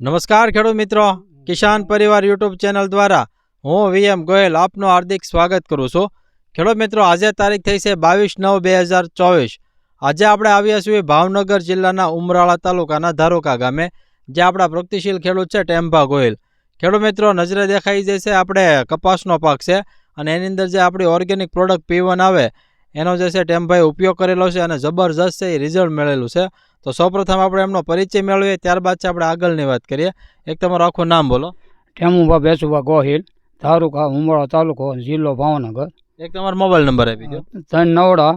નમસ્કાર ખેડૂત મિત્રો. કિસાન પરિવાર યુટ્યુબ ચેનલ દ્વારા હું વીએમ ગોયલ આપનું હાર્દિક સ્વાગત કરું છું. ખેડૂત મિત્રો, આજે તારીખ થઈ છે બાવીસ નવ બે હજાર ચોવીસ. આજે આપણે આવ્યા છીએ ભાવનગર જિલ્લાના ઉમરાળા તાલુકાના ધારોકા ગામે જે આપણા પ્રગતિશીલ ખેડૂત છે ટેમ્પા ગોયલ. ખેડૂત મિત્રો, નજરે દેખાઈ છે આપણે કપાસનો પાક છે અને એની અંદર જે આપણી ઓર્ગેનિક પ્રોડક્ટ પીવન આવે એનો જે છે ટેમભાઈ ઉપયોગ કરેલો છે અને જબરજસ્ત છે એ રિઝલ્ટ મળેલું છે. તો સૌપ્રથમ આપણે એમનો પરિચય મેળવીએ ત્યારબાદ છે આપણે આગળની વાત કરીએ. એક તમારું આખું નામ બોલો. ટેમુભા બેસુભા ગોહિલ તાલુકા ઉમરા તાલુકો જિલ્લો ભાવનગર. એક તમારો મોબાઈલ નંબર આપી દો. ત્રણ નવડા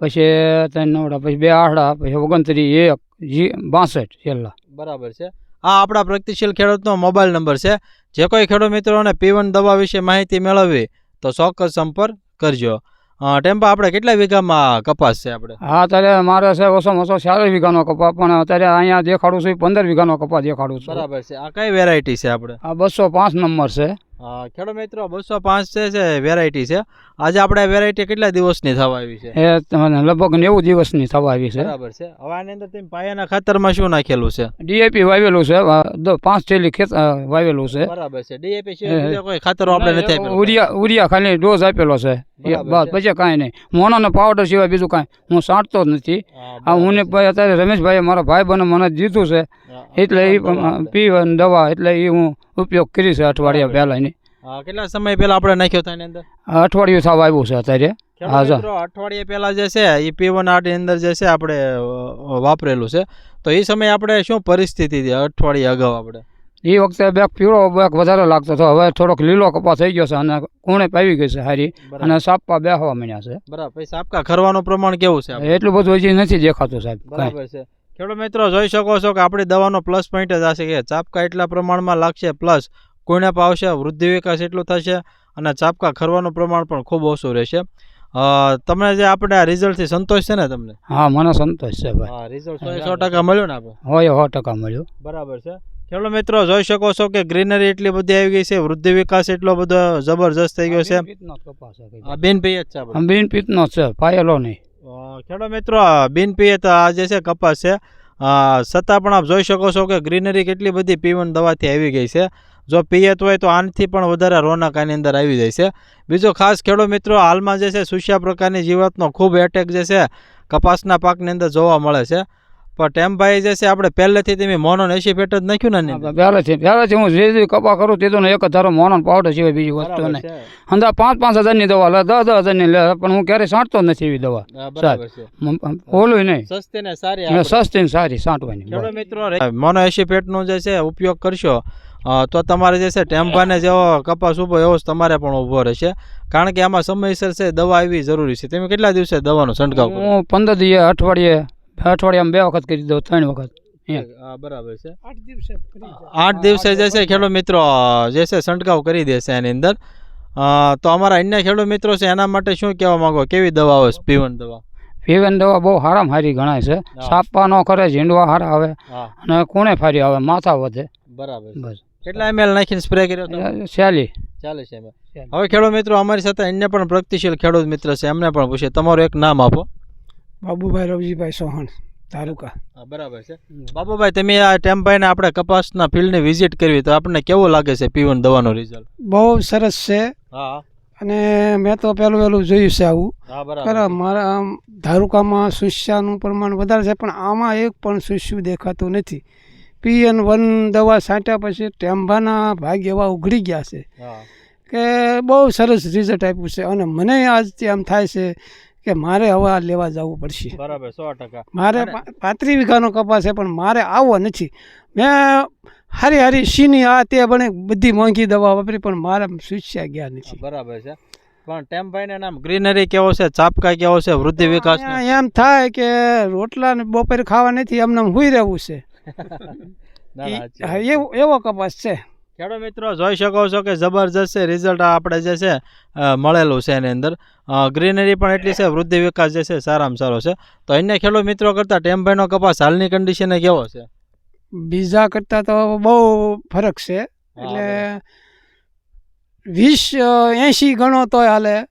પછી ત્રણ નવડા પછી બે આઠડા પછી ઓગણત્રીસ એક જી બાસઠ છેલ્લા. બરાબર છે. આ આપણા પ્રગતિશીલ ખેડૂતનો મોબાઈલ નંબર છે. જે કોઈ ખેડૂત મિત્રોને પીવન દવા વિશે માહિતી મેળવવી તો ચોક્કસ સંપર્ક કરજો. ટેમ્પા આપણે કેટલા વીઘામાં કપાસ છે આપણે? હા અત્યારે મારે છે ઓછામાં ઓછો ચાર વીઘાનો કપાસ પણ અત્યારે અહીંયા દેખાડું છું પંદર વીઘાનો કપાસ દેખાડું છું. બરાબર છે. આ કઈ વેરાયટી છે આપણે? આ બસો પાંચ નંબર છે. ખેડૂત મિત્રો બસો પાંચ છે છે વેરાયટી છે. આજે આપણે વેરાયટી કેટલા દિવસની થવા આવી છે? એ લગભગ નેવું દિવસની થવા આવી છે. બરાબર છે. હવે આની અંદર તમે પાયાના ખાતરમાં શું નાખેલું છે? ડીએપી વાવેલું છે. પાંચ થેલી ખેત વાવેલું છે. બરાબર છે. ડીએપી છે કોઈ ખાતર આપણે નથી આપ્યું. ઉરિયા ઉરિયા ખાલી ડોઝ આપેલો છે. બસ પછી કાંઈ નહીં. મોનોનો પાવડર સિવાય બીજું કાંઈ હું સાંટતો જ નથી. આ હું ને અત્યારે રમેશભાઈએ મારા ભાઈ બને મને દીધું છે. એટલે એ પી પીવાની દવા એટલે એ હું ઉપયોગ કરીશ અઠવાડિયા બરાબર. કેટલા સમય પહેલા આપણે નાખ્યો થાય અંદર? અઠવાડિયું થવા આવ્યું છે અત્યારે. અઠવાડિયે પહેલા જે છે એ પીવન આર્ટની અંદર જે છે આપણે વાપરેલું છે. તો એ સમયે આપણે શું પરિસ્થિતિ હતી અઠવાડિયે અગાઉ આપણે? એ વખતે બેક પીળો બેક વધારે લાગતો હતો. હવે થોડોક લીલો કપા થઈ ગયો છે અને કુણે પાવી ગઈ છે હારી. અને સાપા બેહવા માંડ્યા છે. બરાબર. સાપકા ખરવાનું પ્રમાણ કેવું છે એટલું બધું હજી નથી દેખાતું સાહેબ બરાબર છે. ખેડૂત મિત્રો જોઈ શકો છો કે આપણી દવાનો પ્લસ પોઈન્ટ જ આશે કે ચાપકા એટલા પ્રમાણમાં લાગશે પ્લસ કુણ્યાપ આવશે વૃદ્ધિ વિકાસ એટલો થશે અને ચાપકા ખરવાનું પ્રમાણ પણ ખૂબ ઓછું રહેશે. તમને જે આપણે આ રિઝલ્ટથી સંતોષ છે ને તમને? હા મને સંતોષ છે ભાઈ. હા રિઝલ્ટ સો ટકા મળ્યો ને આપણે? હોય સો ટકા મળ્યું. બરાબર છે. ખેડૂત મિત્રો જોઈ શકો છો કે ગ્રીનરી એટલી બધી આવી ગઈ છે વૃદ્ધિ વિકાસ એટલો બધો જબરજસ્ત થઈ ગયો છે. બિન પિયત છે બિન પિત્તનો છે પાયેલો નહીં. ખેડૂત મિત્રો આ બિન પિયત આ જે છે કપાસ છે. છતાં પણ આપ જોઈ શકો છો કે ગ્રીનરી કેટલી બધી પીવન દવાથી આવી ગઈ છે. જો પીએત હોય તો આનથી પણ વધારે રોનક આની અંદર આવી જાય છે. બીજો ખાસ ખેડૂત મિત્રો, હાલમાં જે છે સુશિયા પ્રકારની જીવાતનો ખૂબ એટેક જે છે કપાસના પાકની અંદર જોવા મળે છે. પણ ટેમભાઈ જે છે આપણે પહેલેથી તમે મોનો એસી ફેટ જ નાખ્યું ને? પહેલેથી પહેલેથી હું જે જે કપા કરું તે તો ને એક ધારો મોનો પાવડર સિવાય બીજી વસ્તુ નહીં. અંદર પાંચ પાંચ હજારની દવા લે દસ દસ હજારની લે પણ હું ક્યારેય સાંટતો નથી એવી દવા. ઓલું નહીં. સસ્તી ને સારી સસ્તી ને સારી સાંટવાની મિત્રો મોનો એસી ફેટનો જે છે ઉપયોગ કરશો તો તમારે જે છે ટેમ્પાને જેવો કપાસ ઊભો એવો જ તમારે પણ ઊભો રહેશે. કારણ કે આમાં સમયસર છે દવા એવી જરૂરી છે. તમે કેટલા દિવસે દવાનો છંટકાવ હું પંદર દિવસે અઠવાડિયે અઠવાડિયામાં બે વખત કરી દઉં ત્રણ વખત. બરાબર છે. આઠ દિવસે જે છે ખેડૂત મિત્રો જે છે છંટકાવ કરી દેશે એની અંદર. તો અમારા અન્ય ખેડૂત મિત્રો છે એના માટે શું કહેવા માંગો? કેવી દવાઓ પીવન દવા? પીવન દવા બહુ હારામ હારી ગણાય છે. સાપા ન કરે ઝીંડવા હારા આવે. અને કુણે ફારી આવે માથા વધે. બરાબર છે. બસ. કેટલા એમએલ નાખીને સ્પ્રે કર્યો ચાલી ચાલે છે હવે ખેડૂત મિત્રો અમારી સાથે અન્ય પણ પ્રગતિશીલ ખેડૂત મિત્ર છે એમને પણ પૂછે તમારું એક નામ આપો. બાબુભાઈ રવજીભાઈ સોહણ તાલુકા. બરાબર છે. બાબુભાઈ તમે આ ટેમ્પાઈને આપણે કપાસના ફિલ્ડની વિઝિટ કરવી તો આપણને કેવું લાગે છે પીવન દવાનો રિઝલ્ટ બહુ સરસ છે. હા. અને મેં તો પહેલું પહેલું જોયું છે આવું. બરાબર મારા આમ ધારુકામાં સુસ્યાનું પ્રમાણ વધારે છે પણ આમાં એક પણ સુસ્યું દેખાતું નથી. પીએન વન દવા છાંટ્યા પછી ટેમ્ભાના ભાગ એવા ઉઘડી ગયા છે કે બહુ સરસ રિઝલ્ટ આપ્યું છે. અને મને આજથી આમ થાય છે કે મારે હવે આ લેવા જવું પડશે. બરાબર સો ટકા. મારે પાંત્રીસ વીઘાનો કપાસ છે પણ મારે આવવો નથી. મેં હારી હારી સીની આ તે બને બધી મોંઘી દવા વાપરી પણ મારે સુસ્યા ગયા નથી. બરાબર છે. પણ ટેમ્પાઈને નામ ગ્રીનરી કેવો છે ચાપકા કેવો છે વૃદ્ધિ વિકાસ એમ થાય કે રોટલા ને બપોરે ખાવા નથી એમને હુઈ રહેવું છે. એવો કપાસ છે. ખેડૂત મિત્રો જોઈ શકો છો કે જબરજસ્ત છે રિઝલ્ટ આપણે જે છે મળેલું છે એની અંદર. ગ્રીનરી પણ એટલી છે વૃદ્ધિ વિકાસ જે છે સારામાં સારો છે. તો અન્ય ખેડૂત મિત્રો કરતાં ટેમ્પાઈનો કપાસ હાલની કન્ડિશને કેવો છે? બીજા કરતાં તો બહુ ફરક છે. એટલે વીસ એંશી ગણો તોય હાલે.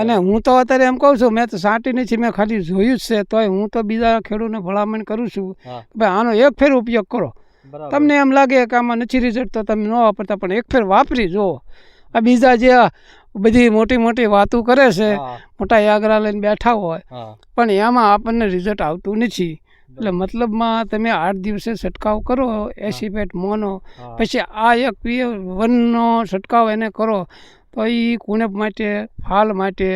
અને હું તો અત્યારે એમ કહું છું મેં તો સાટી નથી મેં ખાલી જોયું જ છે તોય હું તો બીજા ખેડૂતને ભલામણ કરું છું. ભાઈ આનો એક ફેર ઉપયોગ કરો. તમને એમ લાગે કે આમાં નથી રિઝલ્ટ તો તમે ન વાપરતા પણ એક ફેર વાપરી જુઓ. આ બીજા જે બધી મોટી મોટી વાતો કરે છે મોટા યાગરા લઈને બેઠા હોય પણ એમાં આપણને રિઝલ્ટ આવતું નથી. એટલે મતલબમાં તમે આઠ દિવસે છંટકાવ કરો એસીપેટ મોનો પછી આ એક વનનો છંટકાવ એને કરો તો એ કુણપ માટે ફાલ માટે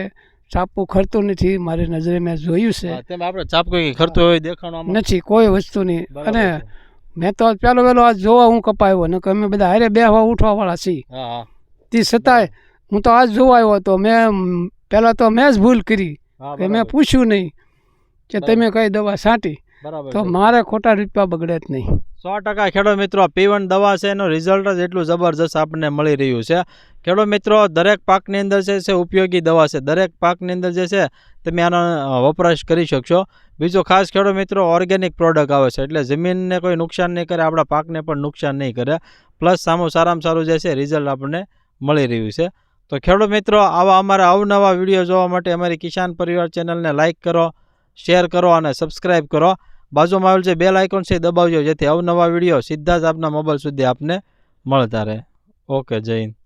ચાપુ ખરતું નથી મારી નજરે મેં જોયું છે. આપણે ચાપકો ખર્ચો હોય દેખાણો નથી કોઈ વસ્તુની નહીં. અને. મેં તો પહેલો પેલો આજ જોવા હું કપાયો ને કે અમે બધા હારે બેહવા ઉઠવાવાળા છીએ. હા હા. તે છતાંય હું તો આજ જોવા આવ્યો હતો મેં પહેલાં તો મેં જ ભૂલ કરી કે મેં પૂછ્યું નહીં કે તમે કઈ દવા છાંટી. તો મારે ખોટા રૂપિયા બગડે જ નહીં. સો ટકા ખેડૂત મિત્રો, પીવન દવા છે, એનું રિઝલ્ટ જ એટલું જબરજસ્ત આપણને મળી રહ્યું છે. ખેડૂત મિત્રો, દરેક પાકની અંદર જે છે ઉપયોગી દવા છે. દરેક પાકની અંદર જે છે, તમે આનો વપરાશ કરી શકશો. બીજો ખાસ ખેડૂત મિત્રો ઓર્ગેનિક પ્રોડક્ટ આવે છે. એટલે જમીનને કોઈ નુકસાન નહીં કરે, આપણા પાકને પણ નુકસાન નહીં કરે. પ્લસ સામું સારામાં સારું જે છે રિઝલ્ટ આપણને મળી રહ્યું છે. તો ખેડૂત મિત્રો, આવા અમારા અવનવા વીડિયો જોવા માટે અમારી કિસાન પરિવાર ચેનલને લાઇક કરો શેર કરો અને સબસ્ક્રાઈબ કરો. બાજુમાં આવેલ જે બેલ આઇકોન છે દબાવજો, જેથી અવનવા વીડિયો સીધા જ આપના મોબાઈલ સુધી આપને મળતા રહે. ઓકે જય હિન્દ.